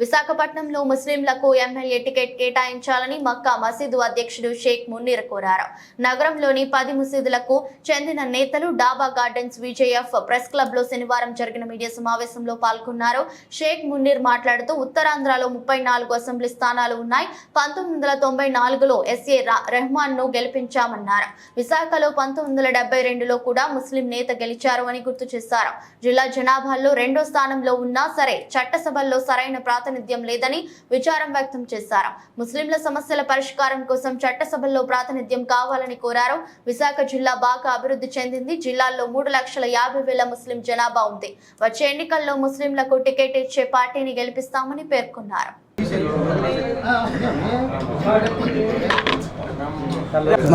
విశాఖపట్నంలో ముస్లింలకు MLA ticket కేటాయించాలని మక్కా మసీదు అధ్యక్షుడు షేక్ మున్నీర్ కోరారు. నగరంలోని పది మసీదులకు చెందిన నేతలు డాబా గార్డెన్స్ విజేఎఫ్ ప్రెస్ క్లబ్లో శనివారం జరిగిన మీడియా సమావేశంలో పాల్గొన్నారు. షేక్ మున్నీర్ మాట్లాడుతూ ఉత్తరాంధ్రలో ముప్పై నాలుగు అసెంబ్లీ స్థానాలు ఉన్నాయి. పంతొమ్మిది వందల తొంభై నాలుగులో ఎస్ఏ రెహమాన్ను గెలిపించామన్నారు. విశాఖలో పంతొమ్మిది వందల డెబ్బై రెండులో కూడా ముస్లిం నేత గెలిచారు అని గుర్తు చేశారు. జిల్లా జనాభాలో రెండో స్థానంలో ఉన్నా సరే చట్టసభల్లో సరైన ప్రాతినిధ్యం ప్రాతినిధ్యం లేదని విచారం వ్యక్తం చేశారు. ముస్లింల సమస్యల పరిష్కారం కోసం చట్టసభల్లో ప్రాతినిధ్యం కావాలని కోరారు. విశాఖ జిల్లా బాగా అభివృద్ధి చెందింది. జిల్లాలో మూడు లక్షల యాభై వేల ముస్లిం జనాభా ఉంది. వచ్చే ఎన్నికల్లో ముస్లింలకు టికెట్ ఇచ్చే పార్టీని గెలిపిస్తామని పేర్కొన్నారు.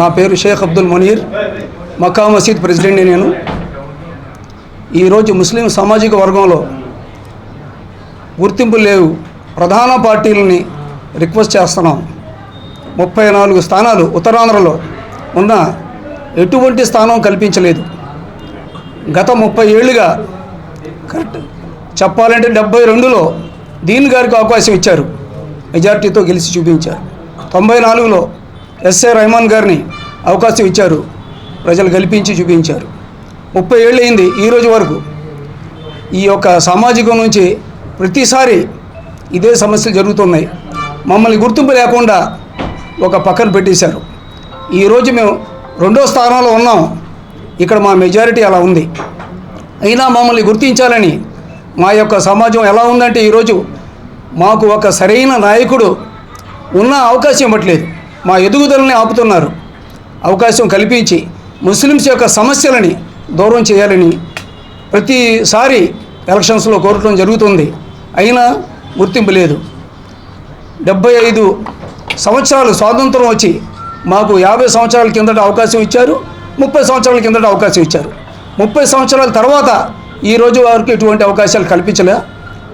నా పేరు షేక్ అబ్దుల్ మునీర్. మక్కా మసీద్ ప్రెసిడెంట్ని నేను. ఈరోజు ముస్లిం సామాజిక వర్గంలో గుర్తింపు లేవు. ప్రధాన పార్టీలని రిక్వెస్ట్ చేస్తున్నాం. ముప్పై నాలుగు స్థానాలు ఉత్తరాంధ్రలో ఉన్న ఎటువంటి స్థానం కల్పించలేదు. గత ముప్పై ఏళ్ళుగా కరెక్ట్ చెప్పాలంటే డెబ్బై రెండులో దీన్ గారికి అవకాశం ఇచ్చారు. మెజార్టీతో గెలిచి చూపించారు. తొంభై నాలుగులో ఎస్ఏ రెహమాన్ గారిని అవకాశం ఇచ్చారు. ప్రజలు గెలిపించి చూపించారు. ముప్పై ఏళ్ళు అయింది ఈరోజు వరకు. ఈ యొక్క సామాజికం నుంచి ప్రతిసారి ఇదే సమస్యలు జరుగుతున్నాయి. మమ్మల్ని గుర్తింపు లేకుండా ఒక పక్కన పెట్టేశారు. ఈరోజు మేము రెండో స్థానంలో ఉన్నాం. ఇక్కడ మా మెజారిటీ అలా ఉంది. అయినా మమ్మల్ని గుర్తించాలని మా యొక్క సమాజం ఎలా ఉందంటే ఈరోజు మాకు ఒక సరైన నాయకుడు ఉన్న అవకాశం ఇవ్వట్లేదు. మా ఎదుగుదలని ఆపుతున్నారు. అవకాశం కల్పించి ముస్లిమ్స్ యొక్క సమస్యలని దూరం చేయాలని ప్రతిసారి ఎలక్షన్స్లో కోరటం జరుగుతుంది. అయినా గుర్తింపు లేదు. డెబ్బై ఐదు సంవత్సరాలు స్వాతంత్రం వచ్చి మాకు యాభై సంవత్సరాల కిందట అవకాశం ఇచ్చారు ముప్పై సంవత్సరాల కిందట అవకాశం ఇచ్చారు. ముప్పై సంవత్సరాల తర్వాత ఈ రోజు ఎటువంటి అవకాశాలు కల్పించలే.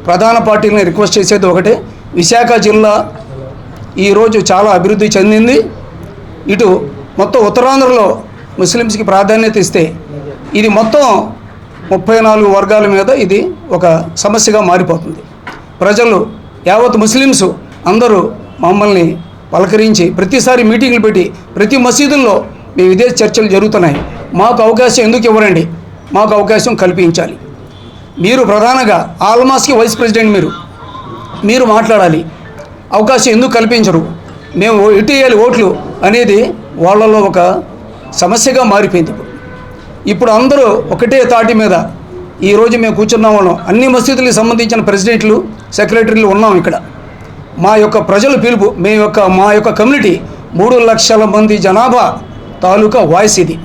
ప్రధాన పార్టీని రిక్వెస్ట్ చేసేది ఒకటే విశాఖ జిల్లా ఈరోజు చాలా అభివృద్ధి చెందింది. ఇటు మొత్తం ఉత్తరాంధ్రలో ముస్లిమ్స్కి ప్రాధాన్యత ఇస్తే ఇది మొత్తం ముప్పై నాలుగు వర్గాల మీద ఇది ఒక సమస్యగా మారిపోతుంది. ప్రజలు యావత్ ముస్లిమ్స్ అందరూ మమ్మల్ని పలకరించి ప్రతిసారి మీటింగ్లు పెట్టి ప్రతి మసీదుల్లో మీ విదేశ చర్చలు జరుగుతున్నాయి. మాకు అవకాశం ఎందుకు ఇవ్వరండి? మాకు అవకాశం కల్పించాలి. మీరు ప్రధానంగా ఆల్మాస్కి వైస్ ప్రెసిడెంట్ మీరు. మీరు మాట్లాడాలి. అవకాశం ఎందుకు కల్పించరు? మేము ఎటు వేయాలి ఓట్లు అనేది వాళ్ళలో ఒక సమస్యగా మారిపోయింది ఇప్పుడు అందరూ ఒకటే తాటి మీద ఈరోజు మేము కూర్చున్న వాళ్ళం అన్ని మసీదులకు సంబంధించిన ప్రెసిడెంట్లు సెక్రటరీలు ఉన్నాం ఇక్కడ. మా యొక్క ప్రజల పిలుపు మీ యొక్క మా యొక్క కమ్యూనిటీ మూడు లక్షల మంది జనాభా తాలూకా వాయిస్ ఇది.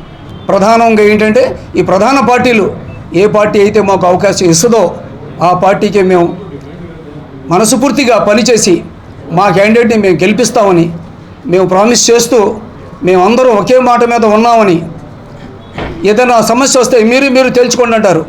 ప్రధానంగా ఏంటంటే ఈ ప్రధాన పార్టీలు ఏ పార్టీ అయితే మాకు అవకాశం ఇస్తుందో ఆ పార్టీకి మేము మనస్ఫూర్తిగా పనిచేసి మా క్యాండిడేట్ని మేము గెలిపిస్తామని మేము ప్రామిస్ చేస్తూ మేమందరూ ఒకే మాట మీద ఉన్నామని ఏదైనా సమస్య వస్తే మీరు మీరు తేల్చుకోండి అంటారు.